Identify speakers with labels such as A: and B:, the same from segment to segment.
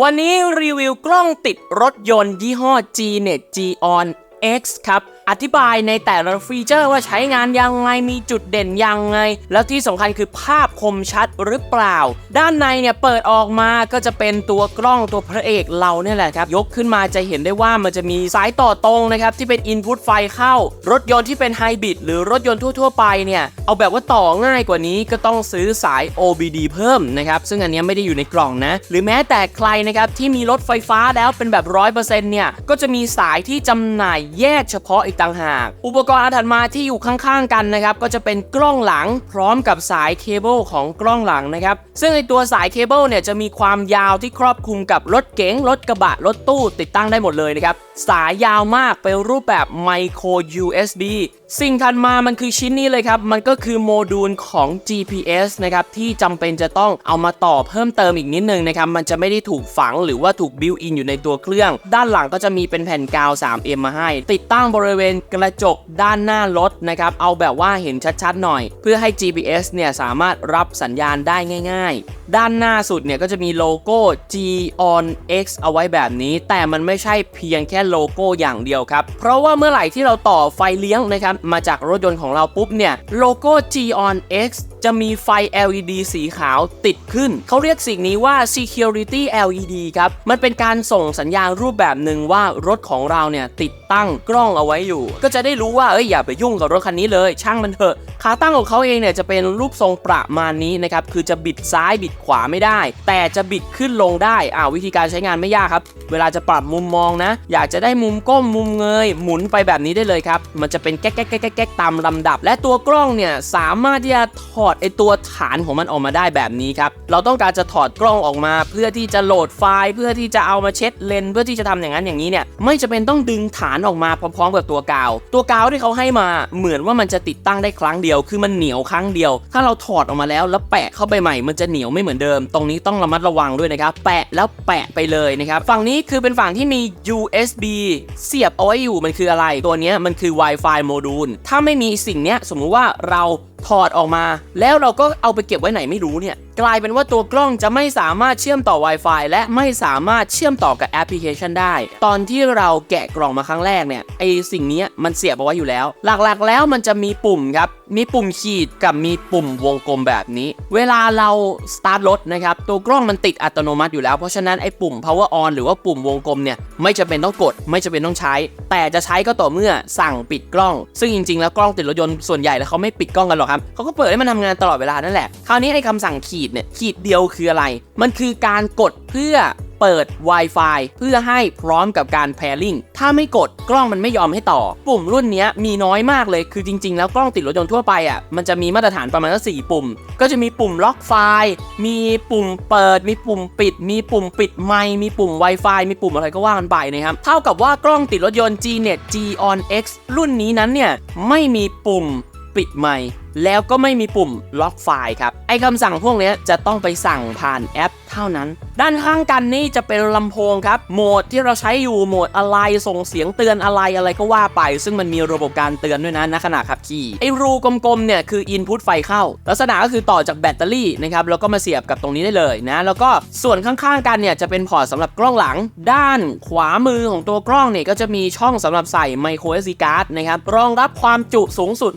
A: วันนี้รีวิวกล้องติดรถยนต์ยี่ห้อ Gnet G-on X ครับ อธิบายในแต่ละฟีเจอร์ว่าใช้งานยังไงมีจุดเด่นยังไง แล้วที่สำคัญคือภาพคมชัดหรือเปล่า ด้านในเนี่ยเปิดออกมาก็จะเป็นตัวกล้องตัวพระเอกเราเนี่ยแหละครับ ยกขึ้นมาจะเห็นได้ว่ามันจะมีสายต่อตรงนะครับ ที่เป็นอินพุตไฟเข้า รถยนต์ที่เป็นไฮบริดหรือรถยนต์ทั่ว ๆ ไปเนี่ย เอาแบบว่าต่อง่ายกว่านี้ก็ต้องซื้อสาย OBD เพิ่มนะครับ ซึ่งอันนี้ไม่ได้อยู่ในกล่องนะ หรือแม้แต่ใครนะครับที่มีรถไฟฟ้าแล้วเป็นแบบ 100%เนี่ยก็จะมีสายที่จำหน่ายแยกเฉพาะอีกต่างหาก อุปกรณ์อันถัดมาที่อยู่ข้างๆกันนะครับก็จะเป็นกล้องหลังพร้อมกับสายเคเบิลของกล้องหลังนะครับซึ่งในตัวสายเคเบิลเนี่ยจะมีความยาวที่ครอบคลุมกับรถเก๋งรถกระบะรถตู้ติดตั้งได้หมดเลยนะครับ สายยาวมากเป็นรูปแบบไมโคร USB สิ่งถัดมามันคือชิ้นนี้เลยครับ มันก็คือโมดูลของ GPS นะครับ ที่จำเป็นจะต้องเอามาต่อเพิ่มเติมอีกนิดนึงนะครับ มันจะไม่ได้ถูกฝังหรือว่าถูกบิวอินอยู่ในตัวเครื่อง ด้านหลังก็จะมีเป็นแผ่นกาว 3M มาให้ ติดตั้งบริเวณกระจกด้านหน้ารถนะครับ เอาแบบว่าเห็นชัดๆหน่อย เพื่อให้ GPS เนี่ยสามารถรับสัญญาณได้ง่าย ๆ ด้านหน้าสุดเนี่ยก็จะมีโลโก้ G on X เอาไว้แบบนี้ แต่มันไม่ใช่เพียงแค่โลโก้อย่างเดียวครับ เพราะว่าเมื่อไหร่ที่เราต่อไฟเลี้ยงนะครับ มาจากรถยนต์ของเราปุ๊บเนี่ย โลโก้ G on X จะมีไฟ LED สีขาวติดขึ้น เขาเรียกสิ่งนี้ว่า Security LED ครับ มันเป็นการส่งสัญญาณรูปแบบหนึ่งว่ารถของเราเนี่ยติดตั้งกล้องเอาไว้อยู่ ก็จะได้รู้ว่าเอ้ยอย่าไปยุ่งกับรถคันนี้เลย ช่างมันเถอะ ขาตั้งของเขาเองเนี่ยจะเป็นรูปทรงประมาณนี้นะครับ คือจะบิดซ้ายบิดขวาไม่ได้ แต่จะบิดขึ้นลงได้อ่าวิธีการใช้งานไม่ยากครับ เวลาจะปรับมุมมองนะ อยากจะได้มุมก้มมุมเงย หมุนไปแบบนี้ได้เลยครับ มันจะเป็นแก๊กแก๊กแก๊กแก๊กตามลำดับ และตัวกล้องเนี่ยสามารถที่จะถอดไอตัวฐานของมันออกมาได้แบบนี้ครับ เราต้องการจะถอดกล้องออกมา เพื่อที่จะโหลดไฟล์เพื่อที่จะเอามาเช็ดเลนเพื่อที่จะทำอย่างนั้นอย่างนี้เนี่ยไม่จะเป็นต้องดึงฐานออกมาพร้อมๆกับตัวกาว ตัวกาวที่เขาให้มาเหมือนว่ามันจะติดตั้งได้ครั้งเดียว คือมันเหนียวครั้งเดียว ถ้าเราถอดออกมาแล้วแล้วแปะเข้าไปใหม่มันจะเหนียวไม่เหมือนเดิม ตรงนี้ต้องระมัดระวังด้วยนะครับแปะแล้วแปะไปเลยนะครับฝั่งนี้คือเป็นฝั่งที่มี USB เสียบเอาไว้อยู่มันคืออะไร ตัวนี้มันคือ Wi-Fi โมดูลถ้าไม่มีสิ่งนี้สมมุติว่าเราถอดออกมา แล้วเราก็เอาไปเก็บไว้ไหนไม่รู้เนี่ย กลายเป็นว่าตัวกล้องจะไม่สามารถเชื่อมต่อ Wi-Fi และไม่สามารถเชื่อมต่อกับแอปพลิเคชันได้ ตอนที่เราแกะกล่องมาครั้งแรกเนี่ยไอสิ่งนี้มันเสียบเอาไว้อยู่แล้ว หลักๆ แล้วมันจะมีปุ่มครับมีปุ่มขีดกับมีปุ่มวงกลมแบบนี้ เวลาเราสตาร์ทรถนะครับตัวกล้องมันติดอัตโนมัติอยู่แล้ว เพราะฉะนั้นไอ้ปุ่ม power on หรือว่าปุ่มวงกลมเนี่ยไม่จำเป็นต้องกด ไม่จำเป็นต้องใช้ แต่จะใช้ก็ต่อเมื่อสั่งปิดกล้อง ซึ่งจริงๆ แล้วกล้องติดรถยนต์ส่วนใหญ่แล้วเขาไม่ปิดกล้องกันหรอกครับเขาก็เปิดให้มันทำงานตลอดเวลานั่นแหละคราวนี้ไอ้คำสั่งขีดเนี่ยขีดเดียวคืออะไร มันคือการกดเพื่อเปิด Wi-Fi เพื่อให้พร้อมกับการ pairing ถ้าไม่กดกล้องมันไม่ยอมให้ต่อ ปุ่มรุ่นนี้มีน้อยมากเลย คือจริง ๆ แล้วกล้องติดรถยนต์ทั่วไปอะ มันจะมีมาตรฐานประมาณสักสี่ปุ่ม ก็จะมีปุ่มล็อกไฟล์ มีปุ่มเปิด มีปุ่มปิด มีปุ่มปิดไมค์ มีปุ่ม Wi-Fi มีปุ่มอะไรก็ว่ากันไปนะครับ เท่ากับว่ากล้องติดรถยนต์ Gnet G on X รุ่นนี้นั้นเนี่ยไม่มีปุ่มปิดไมค์แล้วก็ไม่มีปุ่มล็อกไฟล์ครับ ไอคำสั่งพวกนี้จะต้องไปสั่งผ่านแอปเท่านั้น ด้านข้างกันนี่จะเป็นลำโพงครับ โหมดที่เราใช้อยู่โหมดอะไรส่งเสียงเตือนอะไรอะไรก็ว่าไป ซึ่งมันมีระบบการเตือนด้วยนะณขณะขับขี่ ไอรูกลมๆเนี่ยคือ Input ไฟเข้า ลักษณะก็คือต่อจากแบตเตอรี่นะครับแล้วก็มาเสียบกับตรงนี้ได้เลยนะ แล้วก็ส่วนข้างๆกันเนี่ยจะเป็นพอร์ตสำหรับกล้องหลัง ด้านขวามือของตัวกล้องเนี่ยก็จะมีช่องสำหรับใส่ micro SD card นะครับรองรับความจุสูงสุด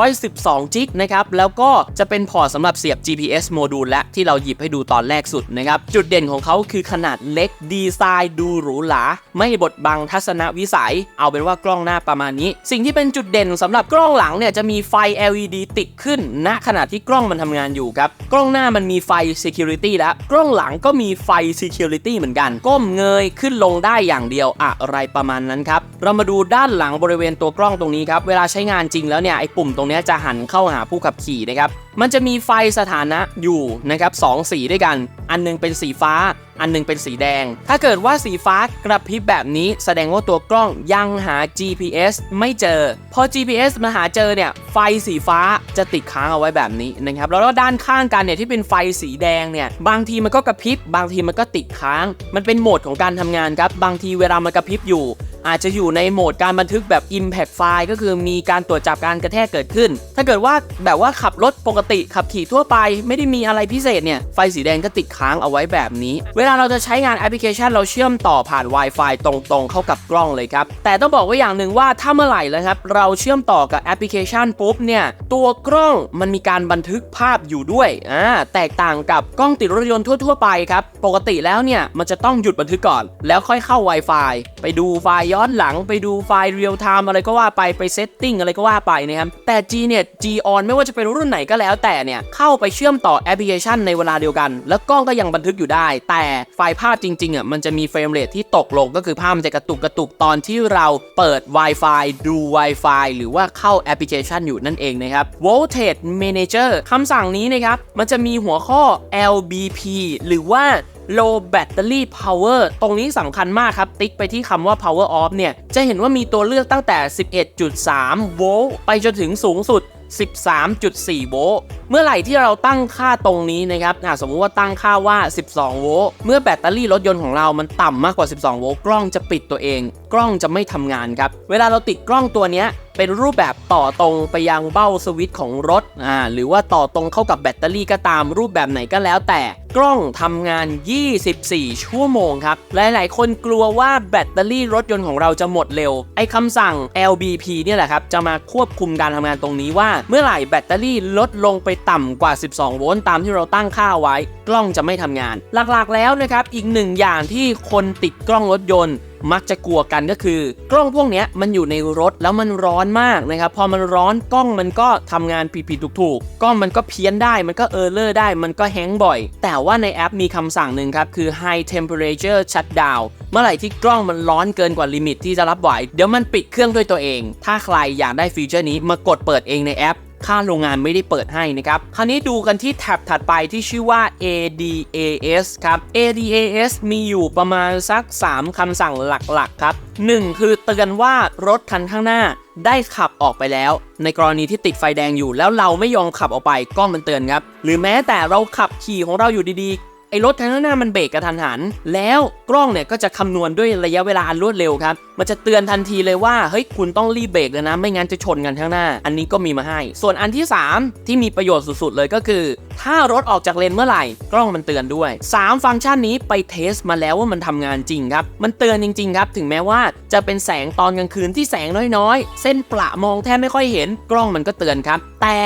A: 512จิกนะครับแล้วก็จะเป็นพอร์ตสำหรับเสียบ GPS โมดูลและที่เราหยิบให้ดูตอนแรกสุดนะครับจุดเด่นของเขาคือขนาดเล็กดีไซน์ดูหรูหราไม่บดบังทัศนวิสัย เอาเป็นว่ากล้องหน้าประมาณนี้ สิ่งที่เป็นจุดเด่นสำหรับกล้องหลังเนี่ยจะมีไฟ LED ติดขึ้นณขณะที่กล้องมันทำงานอยู่ครับกล้องหน้ามันมีไฟ Security แล้วกล้องหลังก็มีไฟ Security เหมือนกัน ก้มเงยขึ้นลงได้อย่างเดียวอะไรประมาณนั้นครับเรามาดูด้านหลังบริเวณตัวกล้องตรงนี้ครับเวลาใช้งานจริงแล้วเนี่ยไอ้ปุ่มตรงนี้จะหันเข้าหาผู้ขับขี่นะครับ มันจะมีไฟสถานะอยู่นะครับสองสีด้วยกัน อันหนึงเป็นสีฟ้า อันหนึงเป็นสีแดง ถ้าเกิดว่าสีฟ้ากระพริบแบบนี้ แสดงว่าตัวกล้องยังหา GPS ไม่เจอ พอ GPS มาหาเจอเนี่ย ไฟสีฟ้าจะติดค้างเอาไว้แบบนี้นะครับ แล้วด้านข้างกันเนี่ยที่เป็นไฟสีแดงเนี่ย บางทีมันก็กระพริบ บางทีมันก็ติดค้าง มันเป็นโหมดของการทำงานครับ บางทีเวลามันกระพริบอยู่ อาจจะอยู่ในโหมดการบันทึกแบบ Impact File ก็คือมีการตรวจจับการกระแทกเกิดขึ้น ถ้าเกิดว่าแบบว่าขับรถปกติขับขี่ทั่วไป ไม่ได้มีอะไรพิเศษเนี่ยไฟสีแดงก็ติดค้างเอาไว้แบบนี้ เวลาเราจะใช้งานแอปพลิเคชันเราเชื่อมต่อผ่าน Wi-Fi ตรงๆ เข้ากับกล้องเลยครับ แต่ต้องบอกไว่าอย่างหนึ่งว่าถ้าเมื่อไหร่แล้วครับเราเชื่อมต่อกับแอปพลิเคชันปุ๊บเนี่ยตัวกล้องมันมีการบันทึกภาพอยู่ด้วยอ่าแตกต่างกับกล้องติดรถยนต์ทั่ว ๆ ไปครับปกติแล้วเนี่ยมันจะต้องหยุดบันทึกก่อน แล้วค่อยเข้า Wi-Fi ไปดูไฟล์ย้อนหลังไปดูไฟล์เรียลไทม์อะไรก็ว่าไปไปเซตติ้งอะไรก็ว่าไปนะครับแต่ G เนี่ย G on ไม่ว่าจะเป็นรุ่นไหนก็แล้วแต่เนี่ยเข้าไปเชื่อมต่อแอปพลิเคชันในเวลาเดียวกัน แล้วกล้องก็ยังบันทึกอยู่ได้ แต่ไฟล์ภาพจริงๆอะมันจะมีเฟรมเรทที่ตกลงก็คือภาพมันจะกระตุกกระตุกตอนที่เราเปิด Wi-Fi ดู Wi-Fi หรือว่าเข้าแอปพลิเคชันอยู่นั่นเองนะครับ Voltage Manager คำสั่งนี้นะครับมันจะมีหัวข้อ LBP หรือว่า low battery power ตรงนี้สำคัญมากครับ ติ๊กไปที่คำว่า power off เนี่ย จะเห็นว่ามีตัวเลือกตั้งแต่ 11.3 โวลต์ไปจนถึงสูงสุด 13.4 โวลต์ เมื่อไหร่ที่เราตั้งค่าตรงนี้นะครับอะสมมุติว่าตั้งค่าว่า 12 โวลต์ เมื่อแบตเตอรี่รถยนต์ของเรามันต่ำมากกว่า 12 โวลต์ กล้องจะปิดตัวเอง กล้องจะไม่ทำงานครับ เวลาเราติดกล้องตัวนี้เป็นรูปแบบต่อตรงไปยังเบ้าสวิตช์ของรถอ่าหรือว่าต่อตรงเข้ากับแบตเตอรี่ก็ตามรูปแบบไหนก็แล้วแต่กล้องทำงาน 24 ชั่วโมงครับ หลายๆ คนกลัวว่าแบตเตอรี่รถยนต์ของเราจะหมดเร็ว ไอ้คำสั่ง LBP เนี่ยแหละครับ จะมาควบคุมการทำงานตรงนี้ว่า เมื่อไหร่แบตเตอรี่ลดลงไปต่ำกว่า 12 โวลต์ตามที่เราตั้งค่าไว้ กล้องจะไม่ทำงาน หลักๆแล้วนะครับ อีกหนึ่งอย่างที่คนติดกล้องรถยนต์ มักจะกลัวกันก็คือกล้องพวกนี้มันอยู่ในรถแล้วมันร้อนมากนะครับ พอมันร้อนกล้องมันก็ทำงานผิดๆถูกๆกล้องมันก็เพี้ยนได้มันก็เออร์เลอร์ได้มันก็แฮงบ่อย แต่ว่าในแอปมีคำสั่งหนึ่งครับ คือ high temperature shutdown เมื่อไหร่ที่กล้องมันร้อนเกินกว่าลิมิตที่จะรับไหว เดี๋ยวมันปิดเครื่องด้วยตัวเอง ถ้าใครอยากได้ฟีเจอร์นี้มากดเปิดเองในแอป ค่าโรงงานไม่ได้เปิดให้นะครับ คราวนี้ดูกันที่แท็บถัดไปที่ชื่อว่า ADAS ครับ ADAS มีอยู่ประมาณสัก 3คำสั่งหลักๆ ครับ 1 คือเตือนว่ารถคันข้างหน้าได้ขับออกไปแล้ว ในกรณีที่ติดไฟแดงอยู่แล้วเราไม่ยอมขับออกไปกล้องมันเตือนครับ หรือแม้แต่เราขับขี่ของเราอยู่ดีๆ ไอ้รถคันข้างหน้ามันเบรกกระทันหัน แล้วกล้องเนี่ยก็จะคำนวณด้วยระยะเวลาอันรวดเร็วครับ มันจะเตือนทันทีเลยว่า เฮ้ยคุณต้องรีบเบรกเลยนะ ไม่งั้นจะชนกันข้างหน้า อันนี้ก็มีมาให้ ส่วนอันที่ 3 ที่มีประโยชน์สุดๆเลยก็คือ ถ้ารถออกจากเลนเมื่อไหร่ กล้องมันเตือนด้วย 3 ฟังก์ชันนี้ไปเทสมาแล้วว่ามันทำงานจริงครับ มันเตือนจริงๆครับ ถึงแม้ว่าจะเป็นแสงตอนกลางคืนที่แสงน้อยๆ เส้นประมองแทบไม่ค่อยเห็น กล้องมันก็เตือนครับ แต่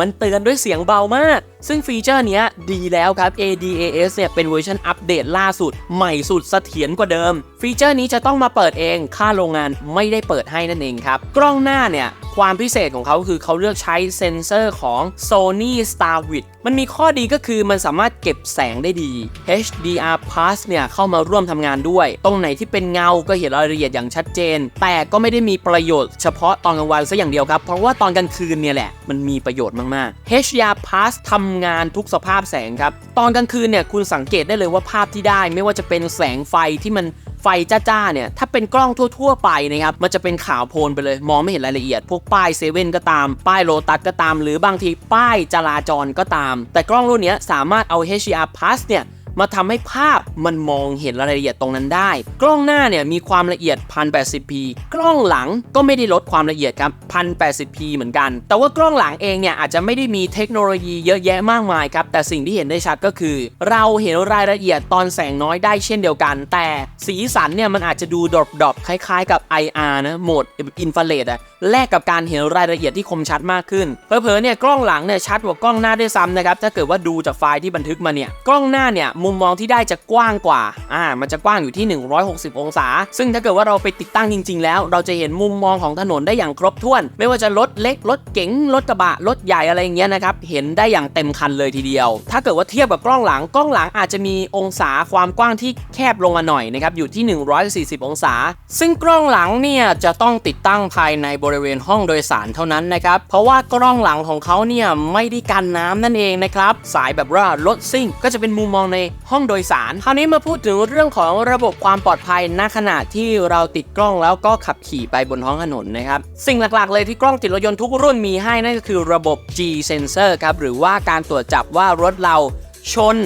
A: มันเตือนด้วยเสียงเบามาก ซึ่งฟีเจอร์นี้ดีแล้วครับ ADAS เนี่ยเป็นเวอร์ชันอัปเดตล่าสุด ใหม่สุดเสถียรกว่าเดิม ฟีเจอร์นี้จะต้องมาเปิดเอง ค่าโรงงานไม่ได้เปิดให้นั่นเองครับ กล้องหน้าเนี่ย ความพิเศษของเขาคือเขาเลือกใช้เซ็นเซอร์ของ Sony Starwit มันมีข้อดีก็คือมันสามารถเก็บแสงได้ดี HDR Plus เนี่ยเข้ามาร่วมทำงานด้วย ตรงไหนที่เป็นเงาก็เห็นรายละเอียดอย่างชัดเจน แต่ก็ไม่ได้มีประโยชน์เฉพาะตอนกลางวันซะอย่างเดียวครับ เพราะว่าตอนกลางคืนเนี่ยแหละมันมีประโยชน์มากๆ HDR Plus ทำงานทุกสภาพแสงครับ ตอนกลางคืนเนี่ยคุณสังเกตได้เลยว่าภาพที่ได้ ไม่ว่าจะเป็นแสงไฟที่มันไฟจ้าๆเนี่ยถ้าเป็นกล้องทั่ว ๆ ไปนะครับมันจะเป็นขาวโพลนไปเลย มองไม่เห็นรายละเอียด พวกป้ายเซเว่นก็ตาม ป้ายโลตัสก็ตาม หรือบางทีป้ายจราจรก็ตาม แต่กล้องรุ่นนี้สามารถเอา HDR Plus เนี่ย มาทำให้ภาพมันมองเห็นรายละเอียดตรงนั้นได้ กล้องหน้าเนี่ยมีความละเอียด 1080p กล้องหลังก็ไม่ได้ลดความละเอียดครับ 1080p เหมือนกัน แต่ว่ากล้องหลังเองเนี่ยอาจจะไม่ได้มีเทคโนโลยีเยอะแยะมากมายครับ แต่สิ่งที่เห็นได้ชัดก็คือ เราเห็นรายละเอียดตอนแสงน้อยได้เช่นเดียวกัน แต่สีสันเนี่ยมันอาจจะดูดรอปๆคล้ายๆ กับ IR นะโหมดอินฟราเรดอะแลกกับการเห็นรายละเอียดที่คมชัดมากขึ้นเผลอๆเนี่ยกล้องหลังเนี่ยชัดกว่ากล้องหน้าด้วยซ้ำนะครับถ้าเกิดว่าดูจากไฟล์ที่บันทึกมาเนี่ยกล้องหน้าเนี่ยมุมมองที่ได้จะกว้างกว่า อ่า มันจะกว้างอยู่ที่ 160 องศา ซึ่งถ้าเกิดว่าเราไปติดตั้งจริง ๆ แล้ว เราจะเห็นมุมมองของถนนได้อย่างครบถ้วน ไม่ว่าจะรถเล็ก รถเก๋ง รถกระบะ รถใหญ่อะไรอย่างเงี้ยนะครับ เห็นได้อย่างเต็มคันเลยทีเดียว ถ้าเกิดว่าเทียบกับกล้องหลัง กล้องหลังอาจจะมีองศาความกว้างที่แคบลงมาหน่อยนะครับ อยู่ที่ 140 องศา ซึ่งกล้องหลังเนี่ยจะต้องติดตั้งภายในบริเวณห้องโดยสารเท่านั้นนะครับ เพราะว่ากล้องหลังของเขาเนี่ยไม่ได้กันน้ำนั่นเองนะครับ สายแบบว่ารถซิ่งก็จะเป็นมุมมองในห้องโดยสาร คราวนี้มาพูดถึงเรื่องของระบบความปลอดภัยณขณะที่เราติดกล้องแล้วก็ขับขี่ไปบนท้องถนนนะครับ สิ่งหลักๆ เลยที่กล้องติดรถยนต์ทุกรุ่นมีให้นั่นก็คือระบบ G sensor ครับหรือว่าการตรวจจับว่ารถเราชน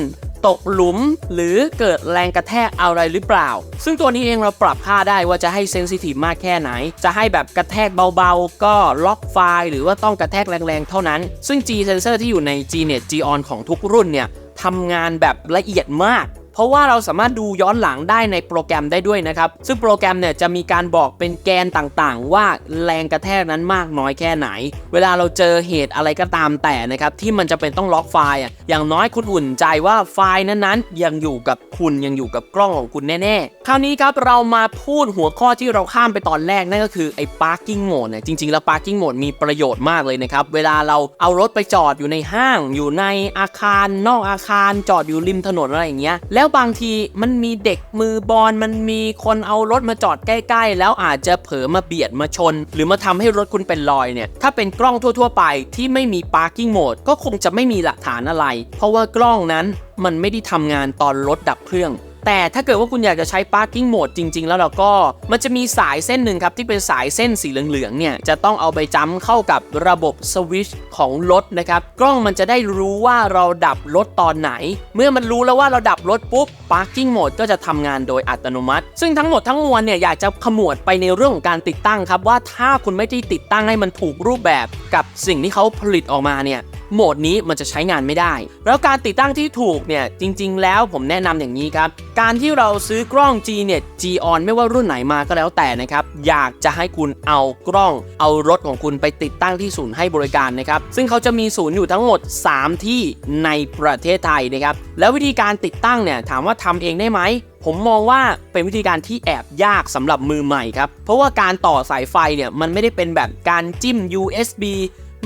A: ตกหลุมหรือเกิดแรงกระแทกอะไรหรือเปล่า ซึ่งตัวนี้เองเราปรับค่าได้ว่าจะให้เซนซิทีฟมากแค่ไหน จะให้แบบกระแทกเบาๆ ก็ล็อกไฟล์ หรือว่าต้องกระแทกแรงๆ เท่านั้น ซึ่ง G sensor ที่อยู่ใน Gnet G-on ของทุกรุ่นเนี่ย ทำงานแบบละเอียดมาก เพราะว่าเราสามารถดูย้อนหลังได้ในโปรแกรมได้ด้วยนะครับ ซึ่งโปรแกรมเนี่ยจะมีการบอกเป็นแกนต่างๆ ว่าแรงกระแทกนั้นมากน้อยแค่ไหน เวลาเราเจอเหตุอะไรก็ตามแต่นะครับที่มันจะเป็นต้องล็อกไฟล์อะอย่างน้อยคุณอุ่นใจว่าไฟล์นั้นๆ ยังอยู่กับคุณยังอยู่กับกล้องของคุณแน่ๆ คราวนี้ครับเรามาพูดหัวข้อที่เราข้ามไปตอนแรกนั่นก็คือไอ้ parking mode เนี่ยจริงๆแล้ว parking mode มีประโยชน์มากเลยนะครับ เวลาเราเอารถไปจอดอยู่ในห้าง อยู่ในอาคารนอกอาคารจอดอยู่ริมถนนอะไรอย่างเงี้ยแล้วแล้วบางทีมันมีเด็กมือบอลมันมีคนเอารถมาจอดใกล้ ๆ แล้วอาจจะเผลอมาเบียดมาชน หรือมาทำให้รถคุณเป็นรอยเนี่ยถ้าเป็นกล้องทั่ว ๆ ไปที่ไม่มี parking mode ก็คงจะไม่มีหลักฐานอะไร เพราะว่ากล้องนั้นมันไม่ได้ทำงานตอนรถดับเครื่อง แต่ถ้าเกิดว่าคุณอยากจะใช้ parking mode จริง ๆ แล้วเราก็มันจะมีสายเส้นหนึ่งครับ ที่เป็นสายเส้นสีเหลืองๆเนี่ยจะต้องเอาไปจ้ำเข้ากับระบบสวิตช์ของรถนะครับ กล้องมันจะได้รู้ว่าเราดับรถตอนไหน เมื่อมันรู้แล้วว่าเราดับรถปุ๊บ parking mode ก็จะทำงานโดยอัตโนมัติ ซึ่งทั้งหมดทั้งมวลเนี่ยอยากจะขมวดไปในเรื่องของการติดตั้งครับว่าถ้าคุณไม่ได้ติดตั้งให้มันถูกรูปแบบกับสิ่งที่เขาผลิตออกมาเนี่ย โหมดนี้มันจะใช้งานไม่ได้ แล้วการติดตั้งที่ถูกเนี่ยจริง ๆ แล้วผมแนะนำอย่างนี้ครับ การที่เราซื้อกล้อง Gnet G-on ไม่ว่ารุ่นไหนมาก็แล้วแต่นะครับ อยากจะให้คุณเอากล้อง เอารถของคุณไปติดตั้งที่ศูนย์ให้บริการนะครับ ซึ่งเขาจะมีศูนย์อยู่ทั้งหมด 3 ที่ในประเทศไทยนะครับ แล้ววิธีการติดตั้งเนี่ยถามว่าทำเองได้ไหมผมมองว่าเป็นวิธีการที่แอบยากสำหรับมือใหม่ครับ เพราะว่าการต่อสายไฟเนี่ยมันไม่ได้เป็นแบบการจิ้ม USB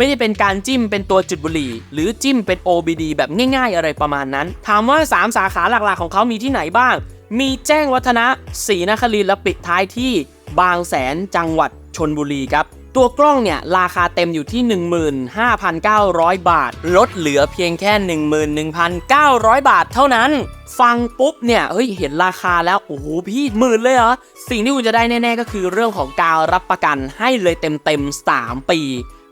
A: ไม่ได้เป็นการจิ้มเป็นตัวจุดบุหรี่ หรือจิ้มเป็น OBD แบบง่าย ๆ อะไรประมาณนั้น ถามว่า 3 สาขาหลักๆของเขามีที่ไหนบ้าง มีแจ้งวัฒนะศรีนครินทร์และปิดท้ายที่บางแสนจังหวัดชนบุรีครับตัวกล้องเนี่ย ราคาเต็มอยู่ที่ 15,900 บาท ลดเหลือเพียงแค่ 11,900 บาทเท่านั้น ฟังปุ๊บเนี่ย เฮ้ย เห็นราคาแล้ว โอ้โห พี่หมื่นเลยเหรอ สิ่งที่คุณจะได้แน่ ๆ ก็คือเรื่องของการรับประกันให้เลยเต็ม ๆ 3 ปี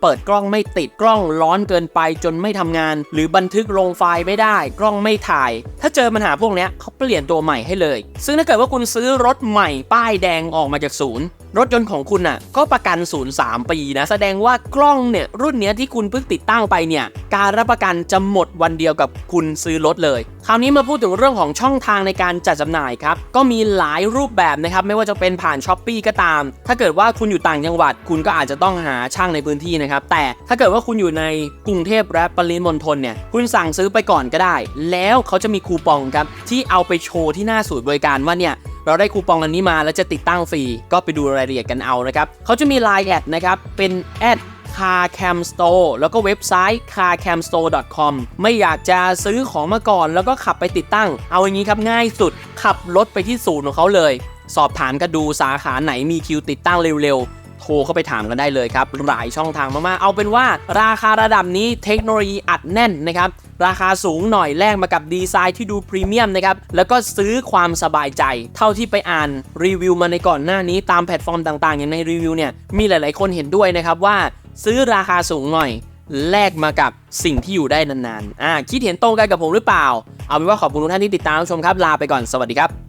A: เปิดกล้องไม่ติดกล้องร้อนเกินไปจนไม่ทำงาน หรือบันทึกลงไฟล์ไม่ได้ กล้องไม่ถ่าย ถ้าเจอปัญหาพวกนี้เขาเปลี่ยนตัวใหม่ให้เลย ซึ่งถ้าเกิดว่าคุณซื้อรถใหม่ป้ายแดงออกมาจากศูนย์รถยนต์ของคุณน่ะก็ประกันศูนย์3ปีนะ แสดงว่ากล้องเนี่ยรุ่นเนี้ยที่คุณเพิ่งติดตั้งไปเนี่ย การรับประกันจะหมดวันเดียวกับคุณซื้อรถเลย คราวนี้มาพูดถึงเรื่องของช่องทางในการจัดจำหน่ายครับ ก็มีหลายรูปแบบนะครับ ไม่ว่าจะเป็นผ่านช้อปปีก็ตาม ถ้าเกิดว่าคุณอยู่ต่างจังหวัด คุณก็อาจจะต้องหาช่างในพื้นที่นะครับ แต่ถ้าเกิดว่าคุณอยู่ในกรุงเทพและปริมณฑลเนี่ย คุณสั่งซื้อไปก่อนก็ได้ แล้วเขาจะมีคูปองครับ ที่เอาไปโชว์ที่หน้าศูนย์บริการว่าเนี่ยเราได้คูปองอันนี้มาแล้วจะติดตั้งฟรี ก็ไปดูรายละเอียดกันเอานะครับ เขาจะมี Line แอดนะครับ เป็นแอด carcam store แล้วก็เว็บไซต์ carcamstore.com ไม่อยากจะซื้อของมาก่อน แล้วก็ขับไปติดตั้ง เอาอย่างนี้ครับง่ายสุด ขับรถไปที่ศูนย์ของเขาเลย สอบถามกันดูสาขาไหนมีคิวติดตั้งเร็วๆโทรเข้าไปถามกันได้เลยครับ หลายช่องทางมาก ๆ เอาเป็นว่าราคาระดับนี้เทคโนโลยีอัดแน่นนะครับ ราคาสูงหน่อยแลกมากับดีไซน์ที่ดูพรีเมียมนะครับ แล้วก็ซื้อความสบายใจ เท่าที่ไปอ่านรีวิวมาในก่อนหน้านี้ตามแพลตฟอร์มต่าง ๆ อย่างในรีวิวเนี่ย มีหลาย ๆ คนเห็นด้วยนะครับว่า ซื้อราคาสูงหน่อย แลกมากับสิ่งที่อยู่ได้นานๆ อ่า คิดเห็นตรงกันกับผมหรือเปล่า เอาเป็นว่าขอบคุณทุกท่านที่ติดตามชมครับ ลาไปก่อน สวัสดีครับ